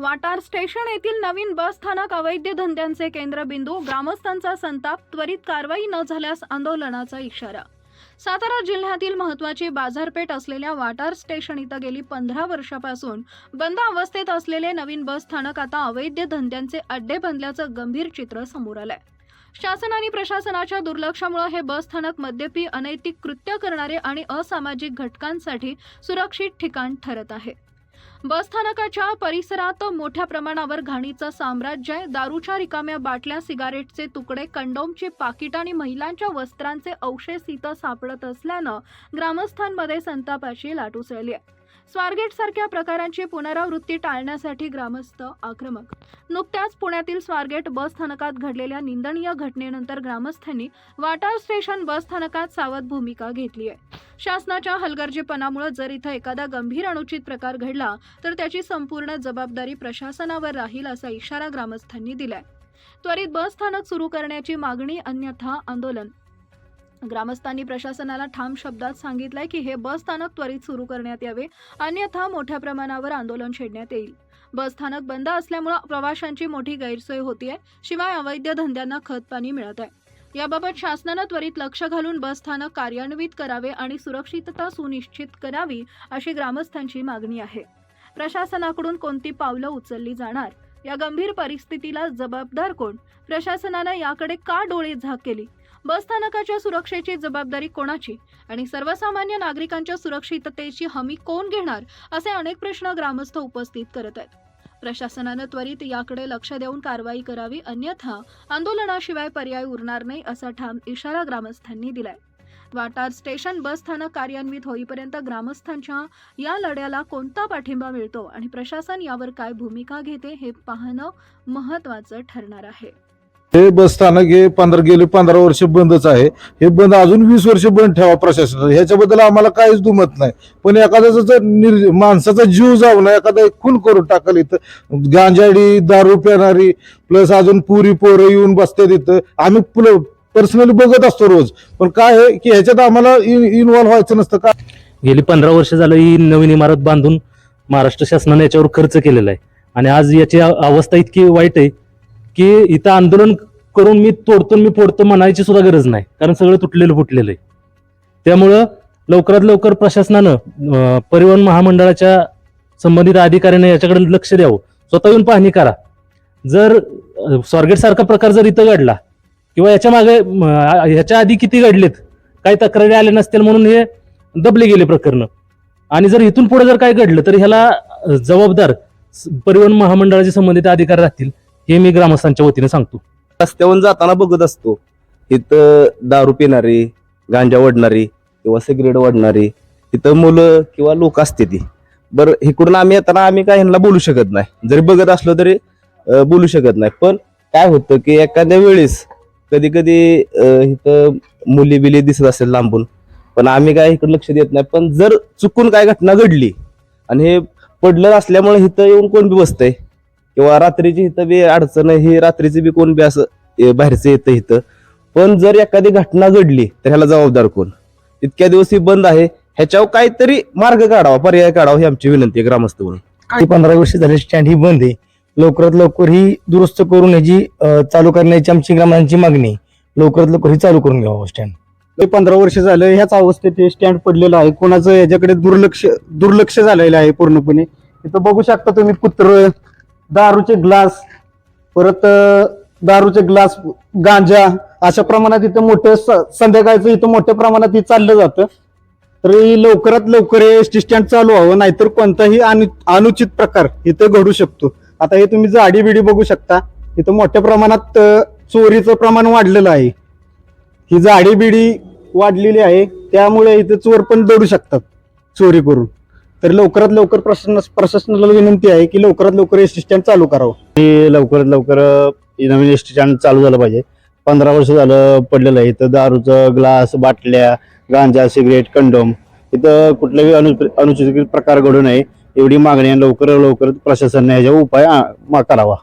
Watar station येथील नवीन बस स्थानक अवैध धंद्यांचे केंद्रबिंदू ग्रामस्थांचा संताप त्वरित कारवाई न झाल्यास आंदोलनाचा इशारा. सातारा जिल्ह्यातील महत्त्वाची बाजारपेठ असलेल्या वाटार स्टेशन इथं गेली पंधरा वर्षापासून बंद अवस्थेत असलेले नवीन बस स्थानक आता अवैध धंद्यांचे अड्डे बनल्याचं गंभीर चित्र समोर आलंय. शासन आणि प्रशासनाच्या दुर्लक्षामुळे हे बस स्थानक मद्यपी अनैतिक कृत्य करणारे आणि असामाजिक घटकांसाठी सुरक्षित ठिकाण ठरत आहे. बसस्थानकाच्या परिसरात मोठ्या प्रमाणावर घाणीचं साम्राज्य आहे. दारूच्या रिकाम्या बाटल्या सिगारेटचे तुकडे कंडोमचे पाकिट आणि महिलांच्या वस्त्रांचे अवशेष इथं सापडत असल्यानं ग्रामस्थांमध्ये संतापाची लाट उसळली आहे. स्वारगेट सारख्या प्रकारांची पुनरावृत्ती टाळण्यासाठी ग्रामस्थ आक्रमक. नुकत्याच पुण्यातील स्वारगेट बस स्थानकात घडलेल्या निंदनीय घटनेनंतर ग्रामस्थांनी वाटार स्टेशन बस स्थानकात सावध भूमिका घेतली आहे. शासनाच्या हलगर्जीपणामुळे जर इथं एखादा गंभीर अनुचित प्रकार घडला तर त्याची संपूर्ण जबाबदारी प्रशासनावर राहील असा इशारा ग्रामस्थांनी दिलाय. त्वरित बस स्थानक सुरू करण्याची मागणी अन्यथा आंदोलन. ग्रामस्थांनी प्रशासनाला ठाम शब्दात सांगितलंय की हे बस स्थानक त्वरित सुरू करण्यात यावे अन्यथा मोठ्या प्रमाणावर आंदोलन छेडण्यात येईल. बस स्थानक बंद असल्यामुळे प्रवाशांची मोठी गैरसोय होतीये शिवाय अवैध धंद्यांना खतपाणी मिळत आहे याबाबत शासनानं त्वरित लक्ष घालून बस स्थानक कार्यान्वित करावे आणि सुरक्षितता सुनिश्चित करावी अशी ग्रामस्थांची मागणी आहे. प्रशासनाकडून कोणती पावलं उचलली जाणार? या गंभीर परिस्थितीला जबाबदार कोण? प्रशासनानं याकडे का डोळे झाक केली? बस स्थानकाच्या सुरक्षेची जबाबदारी कोणाची? आणि सर्वसामान्य नागरिकांच्या सुरक्षिततेची हमी कोण घेणार? असे अनेक प्रश्न ग्रामस्थ उपस्थित करत आहेत. प्रशासनानं त्वरित याकडे लक्ष देऊन कारवाई करावी अन्यथा आंदोलनाशिवाय पर्याय उरणार नाही असा ठाम इशारा ग्रामस्थांनी दिलाय. वाटार स्टेशन बस स्थानक कार्यान्वित होईपर्यंत ग्रामस्थांच्या या लढ्याला कोणता पाठिंबा मिळतो आणि प्रशासन यावर काय भूमिका घेते हे पाहणं महत्वाचं ठरणार आहे. हे बस स्थानक हे पंधरा गेले पंधरा वर्ष बंदच आहे. हे बंद अजून वीस वर्ष बंद ठेवा प्रशासन ह्याच्याबद्दल आम्हाला काहीच दुमत नाही. पण एखाद्याचा जर निर् माणसाचा जीव जाऊ ना एखादा खून करून टाकल इथं गांजाडी दारू पेणारी प्लस अजून पुरी पोरं येऊन बसते तिथं आम्ही पर्सनली बघत असतो रोज. पण काय आहे की ह्याच्यात आम्हाला इन्व्हॉल्व्ह व्हायचं नसतं. का गेली पंधरा वर्ष झालं ही नवीन इमारत बांधून महाराष्ट्र शासनाने याच्यावर खर्च केलेला आहे. आणि आज याची अवस्था इतकी वाईट आहे की इथं आंदोलन करून मी तोडतो मी फोडतो म्हणायची सुद्धा गरज नाही. कारण सगळं तुटलेलं फुटलेलं आहे. त्यामुळं लवकरात लवकर प्रशासनानं परिवहन महामंडळाच्या संबंधित अधिकाऱ्यांना याच्याकडे लक्ष द्यावं. स्वतः येऊन पाहणी करा. जर स्वारगेट सारखा प्रकार जर इथं घडला किंवा याच्या मागे ह्याच्या आधी किती घडलेत काही तक्रारी आल्या नसतील म्हणून हे दबले गेले प्रकरण. आणि जर इथून पुढे जर काय घडलं तर ह्याला जबाबदार स- परिवहन महामंडळाचे संबंधित अधिकारी राहतील. हे मी ग्रामस्थांच्या वतीने सांगतो. रस्त्यावरून जाताना बघत असतो. इथं दारू पिणारी गांजा ओढणारी किंवा सिगरेट ओढणारी तिथं मुलं किंवा लोक असते ती. बरं इकडून आम्ही येताना आम्ही काय ह्यांना बोलू शकत नाही. जरी बघत असलो तरी बोलू शकत नाही. पण काय होतं की एखाद्या वेळेस कधी कधी इथं मुली बिली दिसत असेल लांबून. पण आम्ही काय इकडे लक्ष देत नाही. पण जर चुकून काय घटना घडली आणि हे पडलं असल्यामुळे इथं येऊन कोण बी बसतंय? किंवा रात्रीची इथं बी अडचण आहे ही रात्रीची बी कोण बी असं बाहेरचं येतं इथं. पण जर एखादी घटना घडली तर ह्याला जबाबदार कोण? इतक्या दिवस ही बंद आहे ह्याच्यावर काहीतरी मार्ग काढावा पर्याय काढावा ही आमची विनंती आहे ग्रामस्थ म्हणून. पंधरा वर्ष झाले स्टँड ही बंद आहे. लवकरात लवकर ही दुरुस्त करून याची अं, चालू करण्याची आमची ग्रामांची मागणी. लवकरात लवकर ही चालू करून घ्यावं स्टँड पंधरा वर्ष झालं ह्याच अवस्थेत हे स्टँड पडलेलं आहे. कोणाचं याच्याकडे दुर्लक्ष दुर्लक्ष झालेलं आहे पूर्णपणे. इथं बघू शकता तुम्ही कुत्र दारूचे ग्लास परत दारूचे ग्लास गांजा अशा प्रमाणात इथं मोठं स- संध्याकाळचं इथं मोठ्या प्रमाणात हे चाललं जातं. तरी लवकरात लवकर हे एस टी स्टँड चालू व्हावं नाहीतर कोणताही अनु अनुचित प्रकार इथं घडू शकतो. आता हे तुम्ही जाडी बिडी बघू शकता इथं मोठ्या प्रमाणात चोरीचं प्रमाण वाढलेलं आहे. ही झाडी बिडी वाढलेली आहे त्यामुळे इथे चोर पण दडू शकतात चोरी करून. तर लवकरात लवकर प्रशासन प्रशासनाला विनंती आहे की लवकरात लवकर एस टी स्टँड चालू करावं. हे लवकरात लवकर नवीन एस टी स्टँड चालू झालं पाहिजे. पंधरा वर्ष झालं पडलेलं आहे. इथं दारूचं ग्लास बाटल्या गांजा सिगरेट कंडोम इथं कुठलाही अनु अनुचित प्रकार घडू नये. एवढी मागणी आहे. लवकर लवकर प्रशासनाने ह्याच्या उपाय मा- करावा.